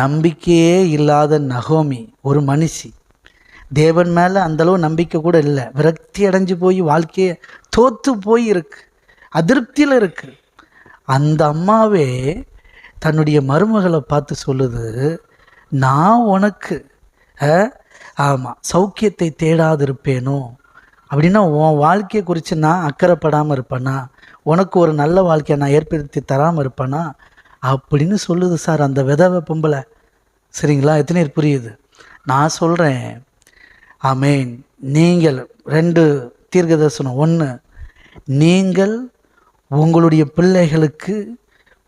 நம்பிக்கையே இல்லாத நகோமி ஒரு மனுஷி. தேவன் மேலே அந்தளவு நம்பிக்கை கூட இல்லை. விரக்தி அடைஞ்சு போய் வாழ்க்கையை தோற்று போய் இருக்கு. அதிருப்தியில் இருக்கு. அந்த அம்மாவே தன்னுடைய மருமகளை பார்த்து சொல்லுது நான் உனக்கு ஆமாம் சௌக்கியத்தை தேடாதிருப்பேனோ? அப்படின்னா உன் வாழ்க்கையை குறித்து நான் அக்கறைப்படாமல் இருப்பேனா? உனக்கு ஒரு நல்ல வாழ்க்கையை நான் ஏற்படுத்தி தராமல் இருப்பேனா? அப்படின்னு சொல்லுது சார் அந்த விதவை பொம்பளை. சரிங்களா? எத்தனை புரியுது? நான் சொல்கிறேன் ஆமேன். நீங்கள் ரெண்டு தீர்க்க தரிசனம் ஒன்று நீங்கள் உங்களுடைய பிள்ளைகளுக்கு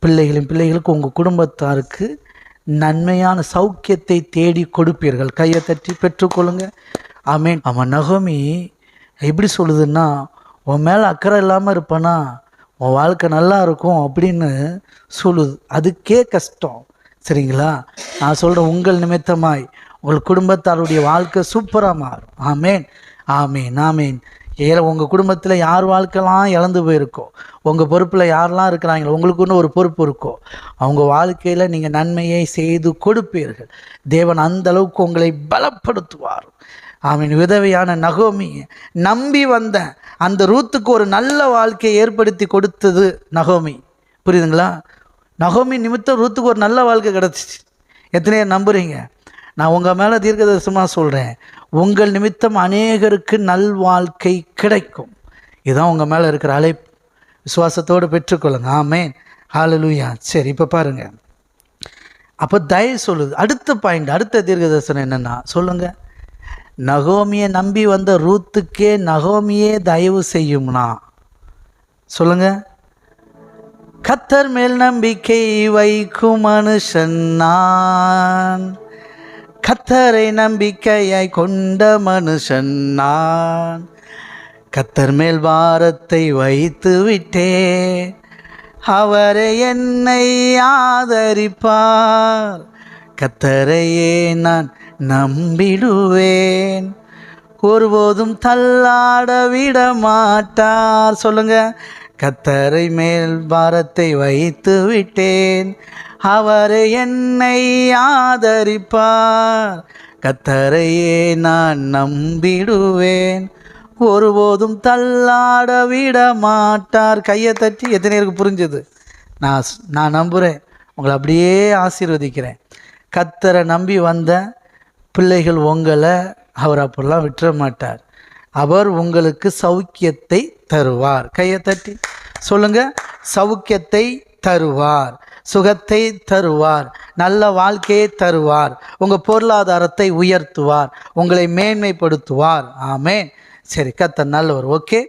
பிள்ளைகளின் பிள்ளைகளுக்கு உங்கள் குடும்பத்தாருக்கு நன்மையான சௌக்கியத்தை தேடி கொடுப்பீர்கள். கையை தட்டி பெற்றுக்கொள்ளுங்க ஆமேன். அவன் நகோமி எப்படி சொல்லுதுன்னா உன் மேலே அக்கறை இல்லாமல் இருப்பானா? உன் வாழ்க்கை நல்லா இருக்கும் அப்படின்னு சொல்லுது. அதுக்கே கஷ்டம். சரிங்களா? நான் சொல்கிறேன் உங்கள் நிமித்தமாய் உங்கள் குடும்பத்தாருடைய வாழ்க்கை சூப்பராக மாறும். ஆமேன். ஆமேன். ஆமேன். ஏ உங்கள் குடும்பத்தில் யார் வாழ்க்கைலாம் இழந்து போயிருக்கோ? உங்கள் பொறுப்பில் யாரெல்லாம் இருக்கிறாங்களோ? உங்களுக்குன்னு ஒரு பொறுப்பு இருக்கோ? அவங்க வாழ்க்கையில் நீங்கள் நன்மையை செய்து கொடுப்பீர்கள். தேவன் அந்த அளவுக்கு உங்களை பலப்படுத்துவார். ஆமீன். விதவையான நகோமி நம்பி வந்தேன். அந்த ரூத்துக்கு ஒரு நல்ல வாழ்க்கையை ஏற்படுத்தி கொடுத்தது நகோமி. புரியுதுங்களா? நகோமி நிமித்தம் ரூத்துக்கு ஒரு நல்ல வாழ்க்கை கிடச்சிச்சு. எத்தனை நம்புகிறீங்க நம்புறீங்க. நான் உங்கள் மேலே தீர்க்கதரிசனமாக சொல்கிறேன் உங்கள் நிமித்தம் அநேகருக்கு நல்வாழ்க்கை கிடைக்கும். இதுதான் உங்கள் மேலே இருக்கிற அழைப்பு. விசுவாசத்தோடு பெற்றுக்கொள்ளுங்க. ஆமேன். ஹாலலூயா சரி இப்போ பாருங்கள் அப்போ தயவு சொல்லுது. அடுத்த பாயிண்ட் அடுத்த தீர்க்கதரிசனம் என்னென்னா சொல்லுங்கள் நகோமியை நம்பி வந்த ரூத்துக்கே நகோமியே தயவு செய்யும்னா. சொல்லுங்க. கத்தர் மேல் நம்பிக்கை வைக்கும் மனுஷன் நான். கத்தரை நம்பிக்கையாய் கொண்ட மனுஷன் நான். கத்தர் மேல் வாரத்தை வைத்து விட்டே. அவரை என்னை ஆதரிப்பார். கத்தரையே நான் நம்பிடுவேன். ஒருபோதும் தள்ளாட விட மாட்டார் சொல்லுங்க. கத்தரை மேல் பாரத்தை வைத்து விட்டேன். அவர் என்னை ஆதரிப்பார். கத்தரையே நான் நம்பிடுவேன். ஒருபோதும் தள்ளாட விட மாட்டார் கையை தட்டி எத்தனை பேருக்கு புரிஞ்சுது? நான் நான் நம்புகிறேன் உங்களை அப்படியே ஆசீர்வதிக்கிறேன். கத்தரை நம்பி வந்த பிள்ளைகள் உங்களை அவர் அப்படிலாம் விட்டுற மாட்டார் அவர் உங்களுக்கு சௌக்கியத்தை தருவார். கையை தட்டி சொல்லுங்க. சௌக்கியத்தை தருவார். சுகத்தை தருவார். நல்ல வாழ்க்கையை தருவார். உங்கள் பொருளாதாரத்தை உயர்த்துவார். உங்களை மேன்மைப்படுத்துவார். ஆமே சரி கத்த நல்லவர். ஓகே?